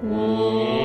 我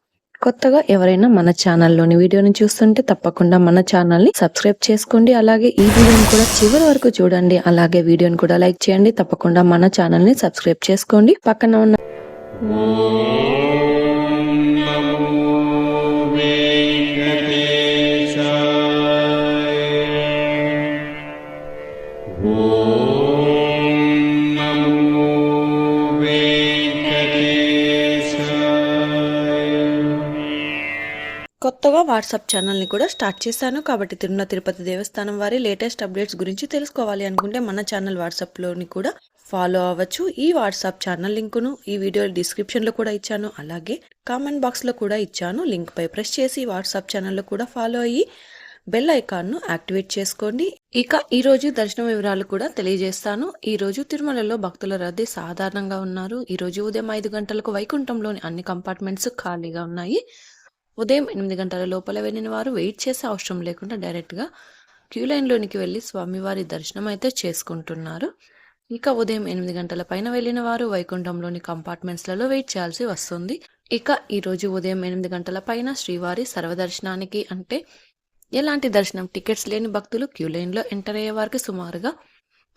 కొత్తగా ఎవరైనా మన ఛానల్లోని వీడియోని చూస్తుంటే తప్పకుండా మన ఛానల్ని సబ్స్క్రైబ్ చేసుకోండి. అలాగే ఈ వీడియోని కూడా చివరి వరకు చూడండి. అలాగే వీడియోని కూడా లైక్ చేయండి. తప్పకుండా మన ఛానల్ని సబ్స్క్రైబ్ చేసుకోండి. పక్కన ఉన్న వాట్సాప్ ఛానల్ని కూడా స్టార్ట్ చేశాను. కాబట్టి తిరుమల తిరుపతి దేవస్థానం వారి లేటెస్ట్ అప్డేట్స్ గురించి తెలుసుకోవాలి అనుకుంటే మన ఛానల్ వాట్సాప్లోని కూడా ఫాలో అవ్వచ్చు. ఈ వాట్సాప్ ఛానల్ లింకును ఈ వీడియో డిస్క్రిప్షన్లో కూడా ఇచ్చాను. అలాగే కామెంట్ బాక్స్లో కూడా ఇచ్చాను. లింక్ పై ప్రెస్ చేసి వాట్సాప్ ఛానల్లో కూడా ఫాలో అయ్యి బెల్ ఐకాన్ను యాక్టివేట్ చేసుకోండి. ఇక ఈరోజు దర్శన వివరాలు కూడా తెలియజేస్తాను. ఈ రోజు తిరుమలలో భక్తుల రద్దీ సాధారణంగా ఉన్నారు. ఈరోజు ఉదయం ఐదు గంటలకు వైకుంఠంలోని అన్ని కంపార్ట్మెంట్స్ ఖాళీగా ఉన్నాయి. ఉదయం ఎనిమిది గంటల లోపల వెళ్ళిన వారు వెయిట్ చేసే అవసరం లేకుండా డైరెక్ట్గా క్యూ లైన్లోనికి వెళ్ళి స్వామివారి దర్శనం అయితే చేసుకుంటున్నారు. ఇక ఉదయం ఎనిమిది గంటల పైన వెళ్ళిన వారు వైకుంఠంలోని కంపార్ట్మెంట్స్లలో వెయిట్ చేయాల్సి వస్తుంది. ఇక ఈరోజు ఉదయం ఎనిమిది గంటల పైన శ్రీవారి సర్వదర్శనానికి అంటే ఎలాంటి దర్శనం టికెట్స్ లేని భక్తులు క్యూ లైన్లో ఎంటర్ అయ్యే వారికి సుమారుగా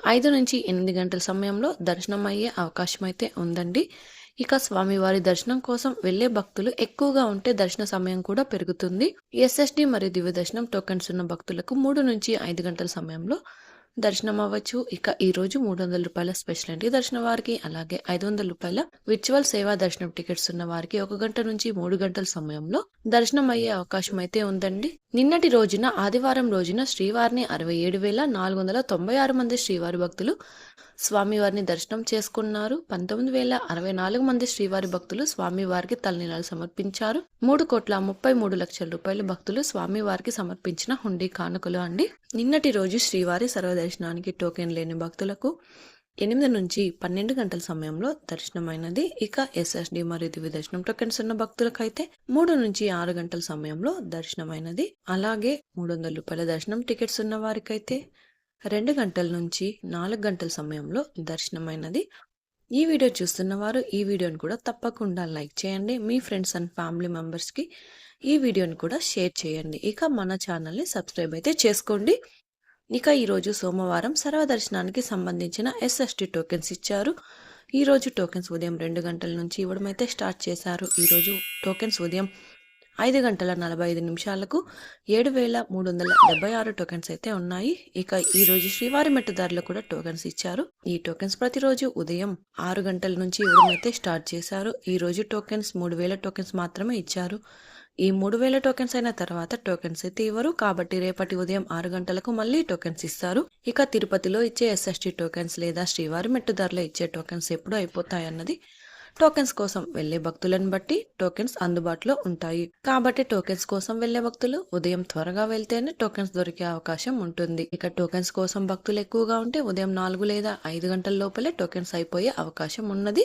ఐదు నుంచి ఎనిమిది గంటల సమయంలో దర్శనం అయ్యే అవకాశం అయితే ఉందండి. ఇక స్వామివారి దర్శనం కోసం వెళ్ళే భక్తులు ఎక్కువగా ఉంటే దర్శన సమయం కూడా పెరుగుతుంది. ఎస్ఎస్డి మరియు దివ్య దర్శనం టోకెన్స్ ఉన్న భక్తులకు మూడు నుంచి ఐదు గంటల సమయంలో దర్శనం అవ్వచ్చు. ఇక ఈ రోజు మూడు వందల రూపాయల స్పెషల్ ఎంట్రీ దర్శనం వారికి అలాగే ఐదు వందల రూపాయల విర్చువల్ సేవా దర్శనం టికెట్స్ ఉన్న వారికి ఒక గంట నుంచి మూడు గంటల సమయంలో దర్శనం అయ్యే అవకాశం అయితే ఉందండి. నిన్నటి రోజున ఆదివారం రోజున శ్రీవారిని అరవై ఏడు వేల నాలుగు వందల తొంభై ఆరు మంది శ్రీవారి భక్తులు స్వామివారిని దర్శనం చేసుకున్నారు. పంతొమ్మిది వేల అరవై నాలుగు మంది శ్రీవారి భక్తులు స్వామివారికి తలనీలాలు సమర్పించారు. మూడు కోట్ల ముప్పై మూడు లక్షల రూపాయల భక్తులు స్వామివారికి సమర్పించిన హుండీ కానుకలు అండి. నిన్నటి రోజు శ్రీవారి సర్వదర్శనానికి టోకెన్ లేని భక్తులకు ఎనిమిది నుంచి పన్నెండు గంటల సమయంలో దర్శనమైనది. ఇక ఎస్ఎస్డి మరియు దివ్య దర్శనం టోకెన్స్ ఉన్న భక్తులకైతే మూడు నుంచి ఆరు గంటల సమయంలో దర్శనమైనది. అలాగే మూడు వందల రూపాయల దర్శనం టికెట్స్ ఉన్న వారికైతే రెండు గంటల నుంచి నాలుగు గంటల సమయంలో దర్శనమైనది. ఈ వీడియో చూస్తున్న వారు ఈ వీడియోని కూడా తప్పకుండా లైక్ చేయండి. మీ ఫ్రెండ్స్ అండ్ ఫ్యామిలీ మెంబర్స్కి ఈ వీడియోని కూడా షేర్ చేయండి. ఇక మన ఛానల్ని సబ్స్క్రైబ్ అయితే చేసుకోండి. ఇక ఈరోజు సోమవారం సర్వదర్శనానికి సంబంధించిన ఎస్ఎస్టీ టోకెన్స్ ఇచ్చారు. ఈరోజు టోకెన్స్ ఉదయం రెండు గంటల నుంచి ఇవ్వడం అయితే స్టార్ట్ చేశారు. ఈరోజు టోకెన్స్ ఉదయం ఐదు గంటల నలభై ఐదు నిమిషాలకు ఏడు వేల మూడు వందల డెబ్బై ఆరు టోకెన్స్ అయితే ఉన్నాయి. ఇక ఈ రోజు శ్రీవారి మెట్టుదారులు కూడా టోకెన్స్ ఇచ్చారు. ఈ టోకెన్స్ ప్రతిరోజు ఉదయం ఆరు గంటల నుంచి ఇవ్వడం అయితే స్టార్ట్ చేశారు. ఈ రోజు టోకెన్స్ మూడు వేల టోకెన్స్ మాత్రమే ఇచ్చారు. ఈ మూడు వేల టోకెన్స్ అయిన తర్వాత టోకెన్స్ అయితే ఇవ్వరు. కాబట్టి రేపటి ఉదయం ఆరు గంటలకు మళ్ళీ టోకెన్స్ ఇస్తారు. ఇక తిరుపతిలో ఇచ్చే ఎస్ఎస్టీ టోకెన్స్ లేదా శ్రీవారి మెట్టుదారులో ఇచ్చే టోకెన్స్ ఎప్పుడు అయిపోతాయన్నది టోకెన్స్ కోసం వెళ్ళే భక్తులను బట్టి టోకెన్స్ అందుబాటులో ఉంటాయి. కాబట్టి టోకెన్స్ కోసం వెళ్ళే భక్తులు ఉదయం త్వరగా వెళ్తేనే టోకెన్స్ దొరికే అవకాశం ఉంటుంది. ఇక టోకెన్స్ కోసం భక్తులు ఎక్కువగా ఉంటే ఉదయం నాలుగు లేదా ఐదు గంటల లోపలే టోకెన్స్ అయిపోయే అవకాశం ఉన్నది.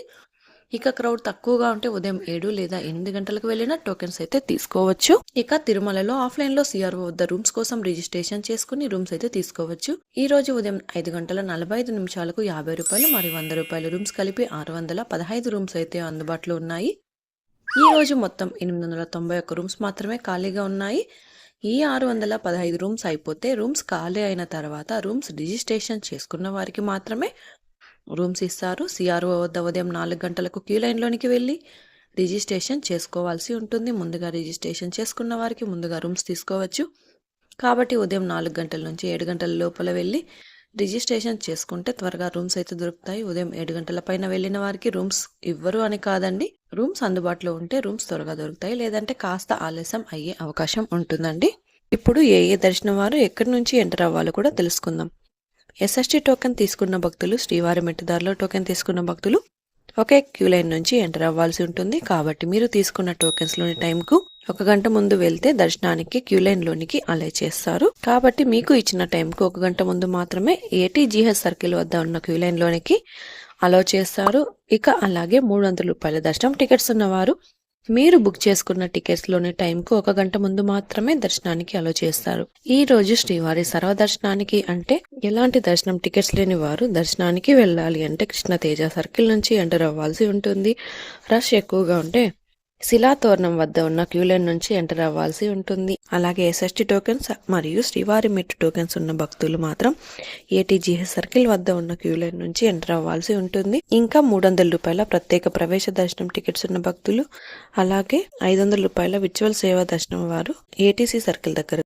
ఇక క్రౌడ్ తక్కువగా ఉంటే ఉదయం ఏడు లేదా ఎనిమిది గంటలకు వెళ్ళిన టోకెన్స్ అయితే తీసుకోవచ్చు. ఇక తిరుమలలో ఆఫ్లైన్లో సిఆర్ఓ వద్ద రూమ్స్ కోసం రిజిస్ట్రేషన్ చేసుకుని రూమ్స్ అయితే తీసుకోవచ్చు. ఈ రోజు ఉదయం ఐదు గంటల నలభై ఐదు నిమిషాలకు యాభై రూపాయలు మరియు వంద రూపాయల రూమ్స్ కలిపి ఆరు వందల పదహైదు రూమ్స్ అయితే అందుబాటులో ఉన్నాయి. ఈ రోజు మొత్తం ఎనిమిది వందల తొంభై ఒక్క రూమ్స్ మాత్రమే ఖాళీగా ఉన్నాయి. ఈ ఆరు వందల పదహైదు రూమ్స్ అయిపోతే రూమ్స్ ఖాళీ అయిన తర్వాత రూమ్స్ రిజిస్ట్రేషన్ చేసుకున్న వారికి మాత్రమే రూమ్స్ ఇస్తారు. సిఆర్ఓ వద్ద ఉదయం నాలుగు గంటలకు క్యూ లైన్లోనికి వెళ్ళి రిజిస్ట్రేషన్ చేసుకోవాల్సి ఉంటుంది. ముందుగా రిజిస్ట్రేషన్ చేసుకున్న వారికి ముందుగా రూమ్స్ తీసుకోవచ్చు. కాబట్టి ఉదయం నాలుగు గంటల నుంచి ఏడు గంటల లోపల వెళ్ళి రిజిస్ట్రేషన్ చేసుకుంటే త్వరగా రూమ్స్ అయితే దొరుకుతాయి. ఉదయం ఏడు గంటల పైన వెళ్ళిన వారికి రూమ్స్ ఇవ్వరు అని కాదండి. రూమ్స్ అందుబాటులో ఉంటే రూమ్స్ త్వరగా దొరుకుతాయి. లేదంటే కాస్త ఆలస్యం అయ్యే అవకాశం ఉంటుందండి. ఇప్పుడు ఏ ఏ దర్శనం వారు ఎక్కడి నుంచి ఎంటర్ అవ్వాలో కూడా తెలుసుకుందాం. ఎస్ఎస్టీ టోకెన్ తీసుకున్న భక్తులు శ్రీవారి మెట్టుదారిలో టోకెన్ తీసుకున్న భక్తులు ఒకే క్యూ లైన్ నుంచి ఎంటర్ అవ్వాల్సి ఉంటుంది. కాబట్టి మీరు తీసుకున్న టోకెన్స్లోని టైంకు ఒక గంట ముందు వెళ్తే దర్శనానికి క్యూ లైన్ లోనికి అలై చేస్తారు. కాబట్టి మీకు ఇచ్చిన టైంకు ఒక గంట ముందు మాత్రమే ఏటీజీహెచ్ సర్కిల్ వద్ద ఉన్న క్యూ లైన్ లోనికి అలో చేస్తారు. ఇక అలాగే మూడు వందల రూపాయల దర్శనం టికెట్స్ ఉన్నవారు మీరు బుక్ చేసుకున్న టికెట్స్లోని టైంకు ఒక గంట ముందు మాత్రమే దర్శనానికి అలో చేస్తారు. ఈ రోజు శ్రీవారి సర్వ దర్శనానికి అంటే ఎలాంటి దర్శనం టికెట్స్ లేని వారు దర్శనానికి వెళ్ళాలి అంటే కృష్ణ తేజ సర్కిల్ నుంచి ఎంటర్ అవ్వాల్సి ఉంటుంది. రష్ ఎక్కువగా ఉంటే శిలాతోరణం వద్ద ఉన్న క్యూ లైన్ నుంచి ఎంటర్ అవ్వాల్సి ఉంటుంది. అలాగే ఎస్ఎస్టీ టోకెన్స్ మరియు శ్రీవారి మెట్టు టోకెన్స్ ఉన్న భక్తులు మాత్రం ఏటీజీహెచ్ సర్కిల్ వద్ద ఉన్న క్యూ లైన్ నుంచి ఎంటర్ అవ్వాల్సి ఉంటుంది. ఇంకా మూడు వందల రూపాయల ప్రత్యేక ప్రవేశ దర్శనం టికెట్స్ ఉన్న భక్తులు అలాగే ఐదు వందల రూపాయల విచువల్ సేవా దర్శనం వారు ఏటీసీ సర్కిల్ దగ్గర